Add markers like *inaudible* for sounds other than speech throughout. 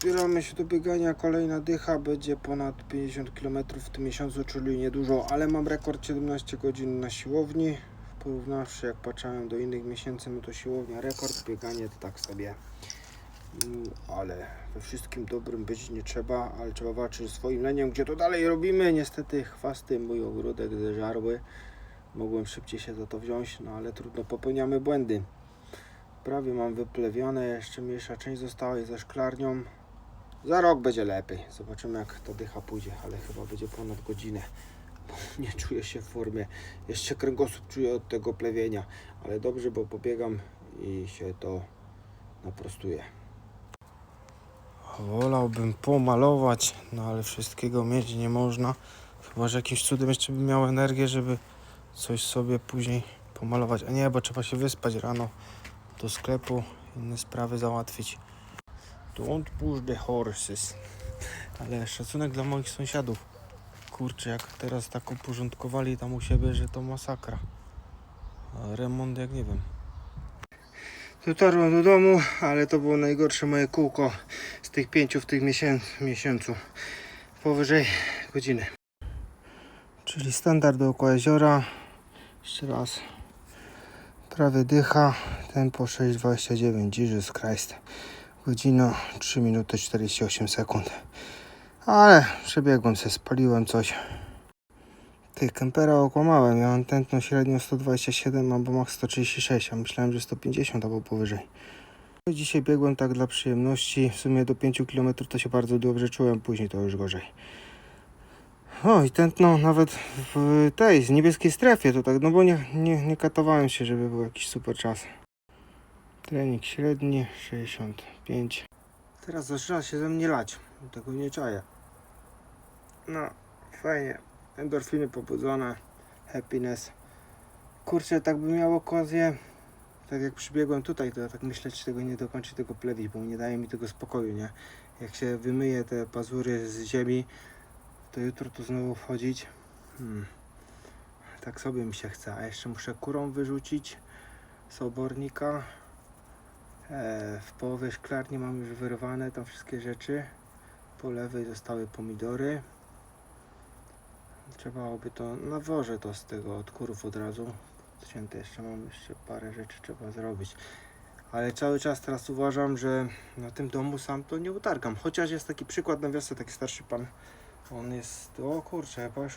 Zbieramy się do biegania, kolejna dycha, będzie ponad 50 km w tym miesiącu, czyli niedużo, ale mam rekord 17 godzin na siłowni. Porównawszy jak patrzałem do innych miesięcy, no to siłownia rekord, bieganie to tak sobie. Mm, Ale we wszystkim dobrym być nie trzeba, ale trzeba walczyć swoim leniem, gdzie to dalej robimy. Niestety chwasty mój ogródek zeżarły. Mogłem szybciej się za to wziąć, no ale trudno, popełniamy błędy. Prawie mam wyplewione, jeszcze mniejsza część została ze szklarnią. Za rok będzie lepiej. Zobaczymy jak ta dycha pójdzie, ale chyba będzie ponad godzinę. Bo *laughs* nie czuję się w formie. Jeszcze kręgosłup czuję od tego plewienia, ale dobrze, bo pobiegam i się to naprostuje. Wolałbym pomalować, no ale wszystkiego mieć nie można. Chyba, że jakimś cudem jeszcze bym miał energię, żeby coś sobie później pomalować. A nie, bo trzeba się wyspać rano do sklepu, inne sprawy załatwić. Don't push the horses. Ale szacunek dla moich sąsiadów. Kurczę, jak teraz tak uporządkowali tam u siebie, że to masakra. Remont jak nie wiem. Dotarłem do domu, ale to było najgorsze moje kółko z tych pięciu w tych miesię miesiącu. Powyżej godziny. Czyli standard dookoła jeziora. Jeszcze raz. Prawie dycha. Tempo 6,29. Jesus Christ. Godzina 3 minuty 48 sekund. Ale przebiegłem się, spaliłem coś. Tych kempera okłamałem. Ja mam tętno średnio 127 albo max 136, a myślałem, że 150 albo powyżej. No Dzisiaj biegłem tak dla przyjemności. W sumie do 5 km to się bardzo dobrze czułem, później to już gorzej. O i tętno nawet w tej, z niebieskiej strefie to tak, no bo nie, nie, nie katowałem się, żeby był jakiś super czas. Trening średni 65. Teraz zaczyna się ze mnie lać. Tego nie czaję. No, fajnie. Endorfiny pobudzone. Happiness. Kurczę, tak bym miał okazję. Tak jak przybiegłem tutaj, to tak myślę, czy tego nie dokończy tego plewić, bo nie daje mi tego spokoju, nie? Jak się wymyje te pazury z ziemi, to jutro tu znowu wchodzić. Hmm. Tak sobie mi się chce. A jeszcze muszę kurą wyrzucić z obornika. E, w połowie szklarni mam już wyrwane tam wszystkie rzeczy. Po lewej zostały pomidory. Trzeba by to nawożę to z tego od kurów od razu. Cięte jeszcze mam jeszcze parę rzeczy trzeba zrobić. Ale cały czas teraz uważam, że na tym domu sam to nie utargam. Chociaż jest taki przykład na wiosce, taki starszy pan. On jest, o kurczę, był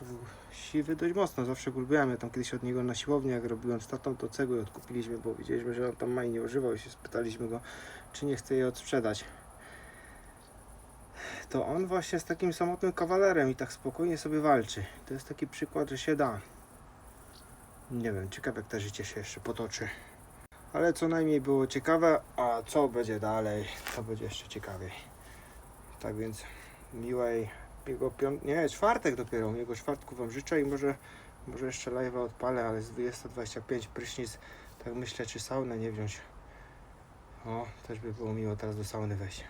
siwy dość mocno, zawsze go. Ja tam kiedyś od niego na siłowni, jak robiłem z tatą, to cegły odkupiliśmy, bo widzieliśmy, że on tam maj nie używał i się spytaliśmy go, czy nie chce je odsprzedać. To on właśnie z takim samotnym kawalerem i tak spokojnie sobie walczy. To jest taki przykład, że się da. Nie wiem, ciekawe jak to życie się jeszcze potoczy. Ale co najmniej było ciekawe, a co będzie dalej, to będzie jeszcze ciekawiej. Tak więc miłej jego piąt... nie, czwartek dopiero, jego czwartku wam życzę i może, może jeszcze live'a odpalę, ale z 20.25 prysznic, tak myślę, czy saunę nie wziąć. O, też by było miło teraz do sauny wejść.